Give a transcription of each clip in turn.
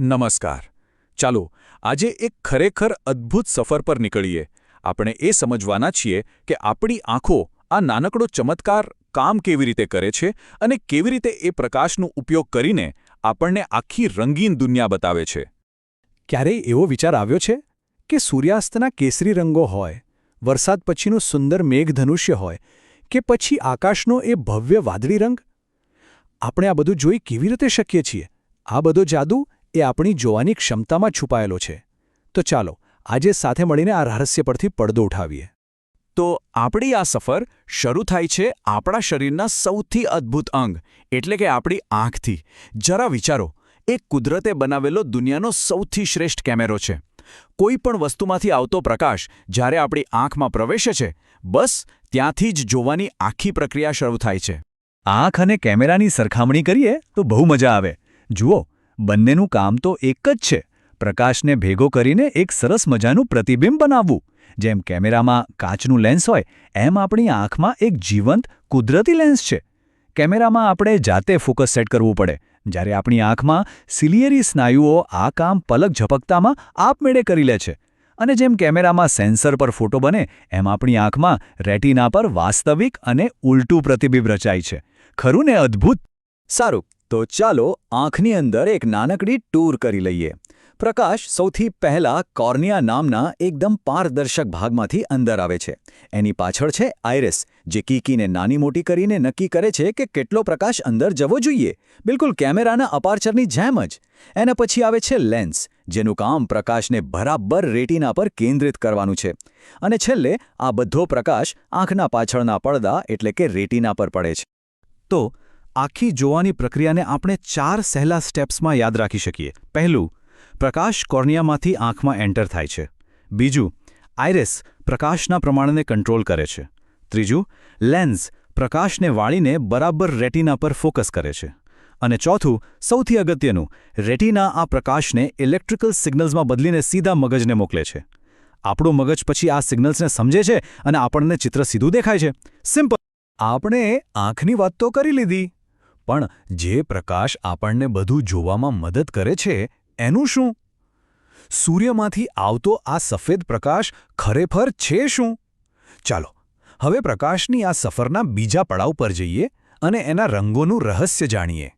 નમસ્કાર. ચાલો, આજે એક ખરેખર અદ્ભુત સફર પર નીકળીએ. આપણે એ સમજવાના છીએ કે આપણી આંખો આ નાનકડો ચમત્કાર કામ કેવી રીતે કરે છે અને કેવી રીતે એ પ્રકાશનો ઉપયોગ કરીને આપણને આખી રંગીન દુનિયા બતાવે છે. ક્યારેય એવો વિચાર આવ્યો છે કે સૂર્યાસ્તના કેસરી રંગો હોય, વરસાદ પછીનું સુંદર મેઘધનુષ્ય હોય, કે પછી આકાશનો એ ભવ્ય વાદળી રંગ? આપણે આ બધું જોઈ કેવી રીતે શકીએ છીએ? આ બધો જાદુ એ આપણી જોવાની ક્ષમતામાં છુપાયેલો છે. તો ચાલો, આજે સાથે મળીને આ રહસ્ય પરથી પડદો ઉઠાવીએ. તો આપણી આ સફર શરૂ થાય છે આપણા શરીરના સૌથી અદ્ભુત અંગ, એટલે કે આપણી આંખથી. જરા વિચારો, એ કુદરતે બનાવેલો દુનિયાનો સૌથી શ્રેષ્ઠ કેમેરો છે. કોઈ પણ વસ્તુમાંથી આવતો પ્રકાશ જ્યારે આપણી આંખમાં પ્રવેશે છે, બસ ત્યાંથી જ જોવાની આખી પ્રક્રિયા શરૂ થાય છે. આંખ અને કેમેરાની સરખામણી કરીએ તો બહુ મજા આવે. જુઓ બંનેનું કામ તો એક જ છે. પ્રકાશને ભેગો કરીને એક સરસ મજાનું પ્રતિબિંબ બનાવવું. જેમ કેમેરામાં કાચનું લેન્સ હોય, એમ આપણી આંખમાં એક જીવંત, કુદરતી લેન્સ છે. કેમેરામાં આપણે જાતે ફોકસ સેટ કરવું પડે. જ્યારે આપણી આંખમાં સિલિયરી સ્નાયુઓ આ કામ પલક ઝપકતામાં આપમેળે કરી લે છે. અને જેમ કેમેરામાં સેન્સર પર ફોટો બને, એમ આપણી આંખમાં રેટિના પર વાસ્તવિક અને ઉલટું પ્રતિબિંબ રચાય છે. ખરું ને અદ્ભુત? સારું. તો ચાલો આંખની અંદર એક નાનકડી ટૂર કરી લઈએ. પ્રકાશ સૌથી પહેલા કોર્નિયા નામના એકદમ પારદર્શક ભાગમાંથી અંદર આવે છે. એની પાછળ છે આઇરિસ જે કીકીને નાની મોટી કરીને નક્કી કરે છે કે કેટલો પ્રકાશ અંદર જવો જોઈએ. બિલકુલ કેમેરાના અપાર્ચરની જેમ જ. એના પછી આવે છે લેન્સ, જેનું કામ પ્રકાશને બરાબર રેટિના પર કેન્દ્રિત કરવાનું છે. અને છેલ્લે આ બધો પ્રકાશ આંખના પાછળના પડદા એટલે કે રેટિના પર પડે છે. તો આખી જોવાની પ્રક્રિયાને આપણે ચાર સહેલા સ્ટેપ્સમાં યાદ રાખી શકીએ. પહેલું, પ્રકાશ કોર્નિયામાંથી આંખમાં એન્ટર થાય છે. બીજું, આઇરિસ પ્રકાશના પ્રમાણને કંટ્રોલ કરે છે. ત્રીજું, લેન્સ પ્રકાશને વાળીને બરાબર રેટિના પર ફોકસ કરે છે. અને ચોથું, સૌથી અગત્યનું, રેટિના આ પ્રકાશને ઇલેક્ટ્રિકલ સિગ્નલ્સમાં બદલીને સીધા મગજને મોકલે છે. આપણું મગજ પછી આ સિગ્નલ્સને સમજે છે અને આપણને ચિત્ર સીધું દેખાય છે. સિમ્પલ. આપણે આંખની વાત તો કરી લીધી. પણ જે પ્રકાશ આપણને બધું જોવામાં મદદ કરે છે, એનું શું? સૂર્યમાંથી આવતો આ સફેદ પ્રકાશ ખરેખર છે શું? ચાલો, હવે પ્રકાશની આ સફરના બીજા પડાવ પર જઈએ અને એના રંગોનું રહસ્ય જાણીએ.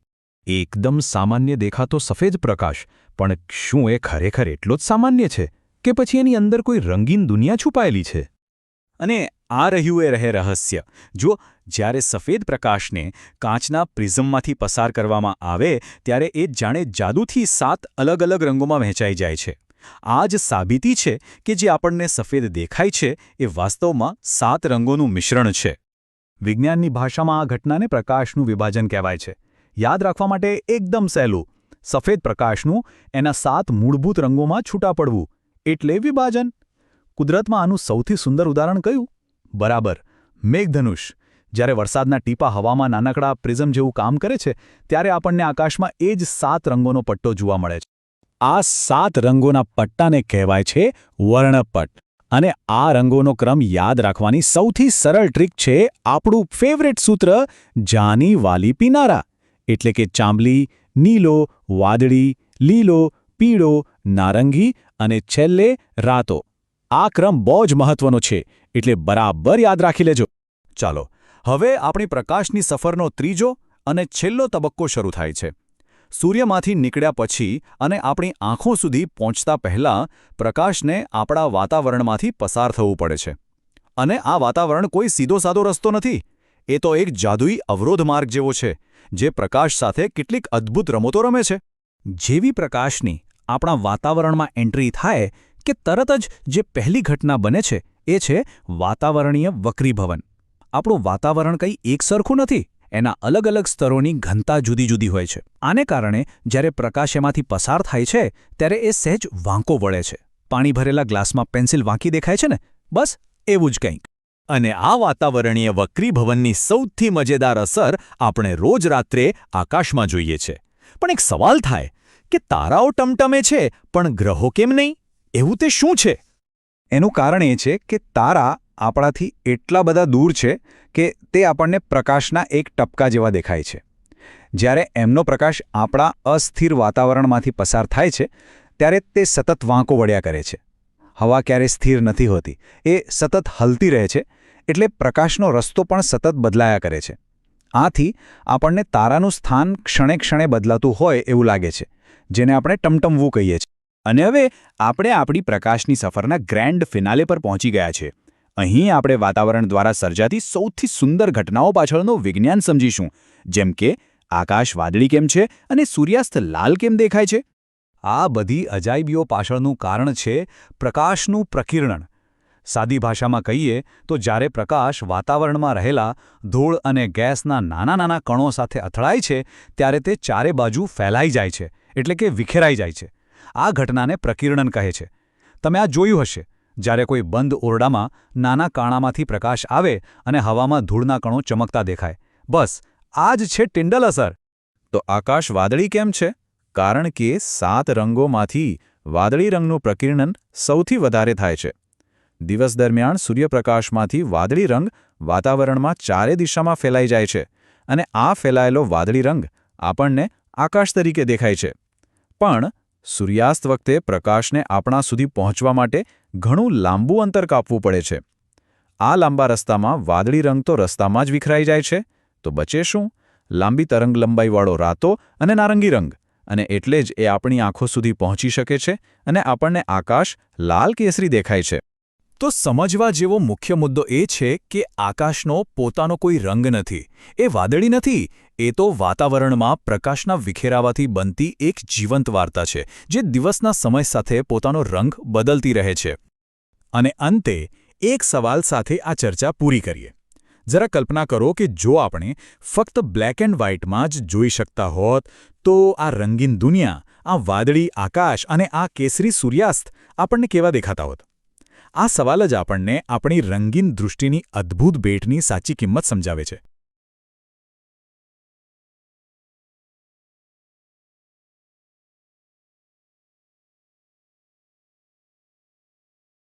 એકદમ સામાન્ય દેખાતો સફેદ પ્રકાશ, પણ શું એ ખરેખર એટલો જ સામાન્ય છે કે પછી એની અંદર કોઈ રંગીન દુનિયા છુપાયેલી છે? અને આ રહ્યું એ રહે રહસ્ય. જો જ્યારે સફેદ પ્રકાશને કાચના પ્રિઝમમાંથી પસાર કરવામાં આવે, ત્યારે એ જાણે જાદુથી સાત અલગ અલગ રંગોમાં વહેંચાઈ જાય છે. આ જ સાબિતી છે કે જે આપણને સફેદ દેખાય છે, એ વાસ્તવમાં સાત રંગોનું મિશ્રણ છે. વિજ્ઞાનની ભાષામાં આ ઘટનાને પ્રકાશનું વિભાજન કહેવાય છે. યાદ રાખવા માટે એકદમ સહેલું, સફેદ પ્રકાશનું એના સાત મૂળભૂત રંગોમાં છૂટા પડવું, એટલે વિભાજન. કુદરતમાં આનું સૌથી સુંદર ઉદાહરણ કયું? બરાબર. મેઘધનુષ, જ્યારે વરસાદના ટીપા હવામાં નાનકડા પ્રિઝમ જેવું કામ કરે છે, ત્યારે આપણને આકાશમાં એ જ સાત રંગોનો પટ્ટો જોવા મળે છે. આ સાત રંગોના પટ્ટાને કહેવાય છે વર્ણપટ. અને આ રંગોનો ક્રમ યાદ રાખવાની સૌથી સરળ ટ્રીક છે આપણું ફેવરેટ સૂત્ર, જાની વાલી પીનારા. એટલે કે ચાંબલી, નીલો, વાદળી, લીલો, પીળો, નારંગી અને છેલ્લે રાતો. આ ક્રમ બહુ જ મહત્વનો છે, એટલે બરાબર યાદ રાખી લેજો. ચાલો, હવે આપણી પ્રકાશની સફરનો ત્રીજો અને છેલ્લો તબક્કો શરૂ થાય છે. સૂર્યમાંથી નીકળ્યા પછી અને આપણી આંખો સુધી પહોંચતા પહેલાં પ્રકાશને આપણા વાતાવરણમાંથી પસાર થવું પડે છે. અને આ વાતાવરણ કોઈ સીધો સાદો રસ્તો નથી. એ તો એક જાદુઈ અવરોધ માર્ગ જેવો છે, જે પ્રકાશ સાથે કેટલીક અદ્ભુત રમતો રમે છે. જેવી પ્રકાશની આપણા વાતાવરણમાં એન્ટ્રી થાય કે તરત જ જે પહેલી ઘટના બને છે, એ છે વાતાવરણીય વક્રીભવન. આપણું વાતાવરણ કંઈ એકસરખું નથી, એના અલગ અલગ સ્તરોની ઘનતા જુદી જુદી હોય છે. આને કારણે જ્યારે પ્રકાશ એમાંથી પસાર થાય છે, ત્યારે એ સહેજ વાંકો વળે છે. પાણી ભરેલા ગ્લાસમાં પેન્સિલ વાંકી દેખાય છે ને? બસ એવું જ કંઈક. અને આ વાતાવરણીય વક્રીભવનની સૌથી મજેદાર અસર આપણે રોજ રાત્રે આકાશમાં જોઈએ છે. પણ એક સવાલ થાય કે તારાઓ ટમટમે છે, પણ ગ્રહો કેમ નહીં? એવું તે શું છે? એનું કારણ એ છે કે તારા આપણાથી એટલા બધા દૂર છે કે તે આપણને પ્રકાશના એક ટપકા જેવા દેખાય છે. જ્યારે એમનો પ્રકાશ આપણા અસ્થિર વાતાવરણમાંથી પસાર થાય છે, ત્યારે તે સતત વાંકો વળ્યા કરે છે. હવા ક્યારે સ્થિર નથી હોતી, એ સતત હલતી રહે છે, એટલે પ્રકાશનો રસ્તો પણ સતત બદલાયા કરે છે. આથી આપણને તારાનું સ્થાન ક્ષણે ક્ષણે બદલાતું હોય એવું લાગે છે, જેને આપણે ટમટમવું કહીએ છીએ. અને હવે આપણે આપણી પ્રકાશની સફરના ગ્રેન્ડ ફિનાલે પર પહોંચી ગયા છે. અહીં આપણે વાતાવરણ દ્વારા સર્જાતી સૌથી સુંદર ઘટનાઓ પાછળનું વિજ્ઞાન સમજીશું, જેમ કે આકાશ વાદળી કેમ છે અને સૂર્યાસ્ત લાલ કેમ દેખાય છે? આ બધી અજાયબીઓ પાછળનું કારણ છે પ્રકાશનું પ્રકિરણ સાદી ભાષામાં કહીએ તો જ્યારે પ્રકાશ વાતાવરણમાં રહેલા ધૂળ અને ગેસના નાના નાના કણો સાથે અથડાય છે, ત્યારે તે ચારે બાજુ ફેલાઈ જાય છે, એટલે કે વિખેરાઈ જાય છે. આ ઘટનાને પ્રકિરણન કહે છે. તમે આ જોયું હશે. જ્યારે કોઈ બંધ ઓરડામાં નાના કાણામાંથી પ્રકાશ આવે અને હવામાં ધૂળના કણો ચમકતા દેખાય. બસ, આ જ છે ટિન્ડલ અસર. તો આકાશ વાદળી કેમ છે? કારણ કે સાત રંગોમાંથી વાદળી રંગનું પ્રકિરણન સૌથી વધારે થાય છે. દિવસ દરમિયાન સૂર્યપ્રકાશમાંથી વાદળી રંગ વાતાવરણમાં ચારે દિશામાં ફેલાઈ જાય છે અને આ ફેલાયેલો વાદળી રંગ આપણને આકાશ તરીકે દેખાય છે. પણ સૂર્યાસ્ત વખતે પ્રકાશને આપણા સુધી પહોંચવા માટે ઘણું લાંબુ અંતર કાપવું પડે છે. આ લાંબા રસ્તામાં વાદળી રંગ તો રસ્તામાં જ વિખરાઈ જાય છે. તો બચે શું? લાંબી તરંગ લંબાઈવાળો રાતો અને નારંગી રંગ. અને એટલે જ એ આપણી આંખો સુધી પહોંચી શકે છે અને આપણને આકાશ લાલ કેસરી દેખાય છે. તો સમજવા જેવો મુખ્ય મુદ્દો એ છે કે આકાશનો પોતાનો કોઈ રંગ નથી. એ વાદળી નથી, એ તો વાતાવરણમાં પ્રકાશના વિખેરાવાથી બનતી એક જીવંત વાર્તા છે, જે દિવસના સમય સાથે પોતાનો રંગ બદલતી રહે છે. અને અંતે, એક સવાલ સાથે આ ચર્ચા પૂરી કરીએ. જરા કલ્પના કરો કે જો આપણે ફક્ત બ્લેક એન્ડ વ્હાઇટમાં જ જોઈ શકતા હોત, તો આ રંગીન દુનિયા, આ વાદળી આકાશ અને આ કેસરી સૂર્યાસ્ત આપણને કેવા દેખાતા હોત? આ સવાલ જ આપણને આપણી રંગીન દૃષ્ટિની અદ્ભુત ભેટની સાચી કિંમત સમજાવે છે.